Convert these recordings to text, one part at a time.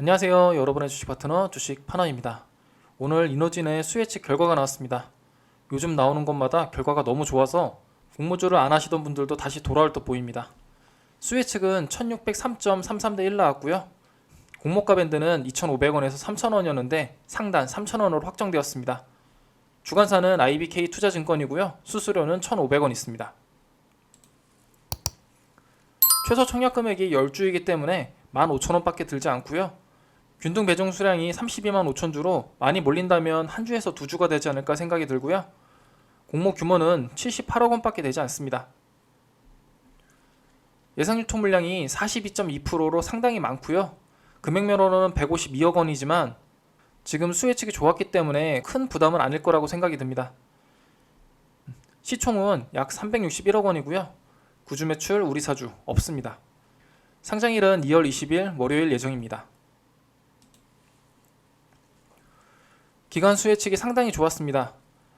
안녕하세요. 여러분의 주식 파트너 주식 파너입니다. 오늘 이노진의 수혜측 결과가 나왔습니다. 요즘 나오는 것마다 결과가 너무 좋아서 공모주를 안 하시던 분들도 다시 돌아올 듯 보입니다. 수혜측은 1603.33대 1 나왔고요. 공모가 밴드는 2,500원에서 3,000원이었는데 상단 3,000원으로 확정되었습니다. 주관사는 IBK 투자증권이고요. 수수료는 1,500원 있습니다. 최소 청약 금액이 10주이기 때문에 15,000원밖에 들지 않고요. 균등 배정 수량이 32만 5천 주로 많이 몰린다면 한 주에서 두 주가 되지 않을까 생각이 들고요. 공모 규모는 78억 원밖에 되지 않습니다. 예상 유통 물량이 42.2%로 상당히 많고요. 금액면으로는 152억 원이지만 지금 수혜 측이 좋았기 때문에 큰 부담은 아닐 거라고 생각이 듭니다. 시총은 약 361억 원이고요. 구주 매출 우리 사주 없습니다. 상장일은 2월 20일 월요일 예정입니다. 기관 수혜측이 상당히 좋았습니다.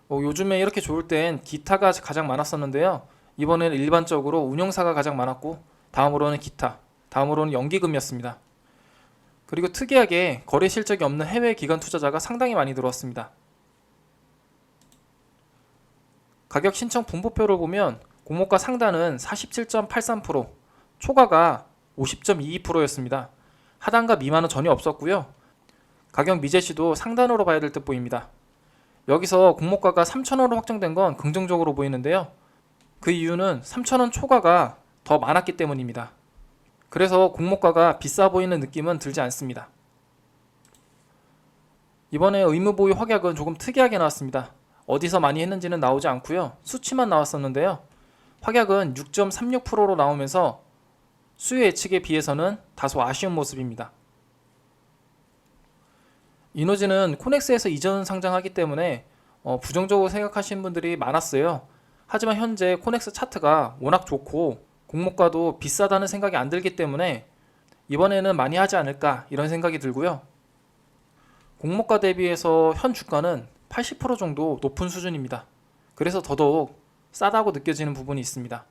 뭐 요즘에 이렇게 좋을 땐 기타가 가장 많았었는데요. 이번에는 일반적으로 운용사가 가장 많았고 다음으로는 기타, 다음으로는 연기금이었습니다. 그리고 특이하게 거래 실적이 없는 해외 기관 투자자가 상당히 많이 들어왔습니다. 가격 신청 분포표를 보면 공모가 상단은 47.83%, 초과가 50.22%였습니다. 하단과 미만은 전혀 없었고요. 가격 미제시도 상단으로 봐야 될 듯 보입니다. 여기서 공모가가 3,000원으로 확정된 건 긍정적으로 보이는데요. 그 이유는 3,000원 초과가 더 많았기 때문입니다. 그래서 공모가가 비싸 보이는 느낌은 들지 않습니다. 이번에 의무보유 확약은 조금 특이하게 나왔습니다. 어디서 많이 했는지는 나오지 않고요. 수치만 나왔었는데요. 확약은 6.36%로 나오면서 수요 예측에 비해서는 다소 아쉬운 모습입니다. 이노지는 코넥스에서 이전 상장하기 때문에 어, 부정적으로 생각하시는 분들이 많았어요. 하지만 현재 코넥스 차트가 워낙 좋고 공모가도 비싸다는 생각이 안 들기 때문에 이번에는 많이 하지 않을까 이런 생각이 들고요. 공모가 대비해서 현 주가는 80% 정도 높은 수준입니다. 그래서 더더욱 싸다고 느껴지는 부분이 있습니다.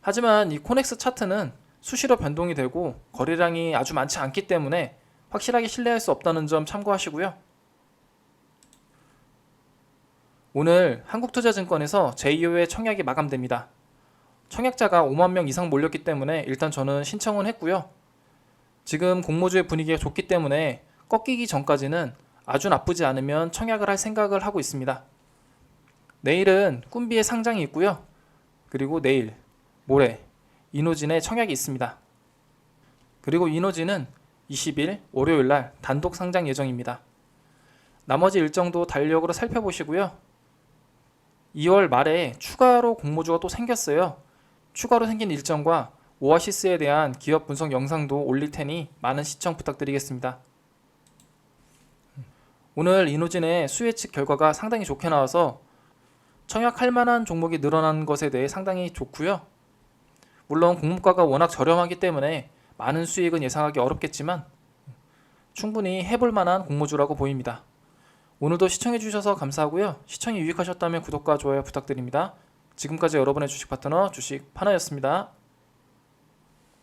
하지만 이 코넥스 차트는 수시로 변동이 되고 거래량이 아주 많지 않기 때문에 확실하게 신뢰할 수 없다는 점 참고하시고요. 오늘 한국투자증권에서 제2호의 청약이 마감됩니다. 청약자가 5만 명 이상 몰렸기 때문에 일단 저는 신청은 했고요. 지금 공모주의 분위기가 좋기 때문에 꺾이기 전까지는 아주 나쁘지 않으면 청약을 할 생각을 하고 있습니다. 내일은 꿈비의 상장이 있고요. 그리고 내일, 모레 이노진의 청약이 있습니다. 그리고 이노진은 20일 월요일 날 단독 상장 예정입니다. 나머지 일정도 달력으로 살펴보시고요. 2월 말에 추가로 공모주가 또 생겼어요. 추가로 생긴 일정과 오아시스에 대한 기업 분석 영상도 올릴 테니 많은 시청 부탁드리겠습니다. 오늘 이노진의 수혜측 결과가 상당히 좋게 나와서 청약할 만한 종목이 늘어난 것에 대해 상당히 좋고요. 물론 공모가가 워낙 저렴하기 때문에 많은 수익은 예상하기 어렵겠지만 충분히 해볼 만한 공모주라고 보입니다. 오늘도 시청해주셔서 감사하고요. 시청이 유익하셨다면 구독과 좋아요 부탁드립니다. 지금까지 여러분의 주식 파트너 주식 파너였습니다.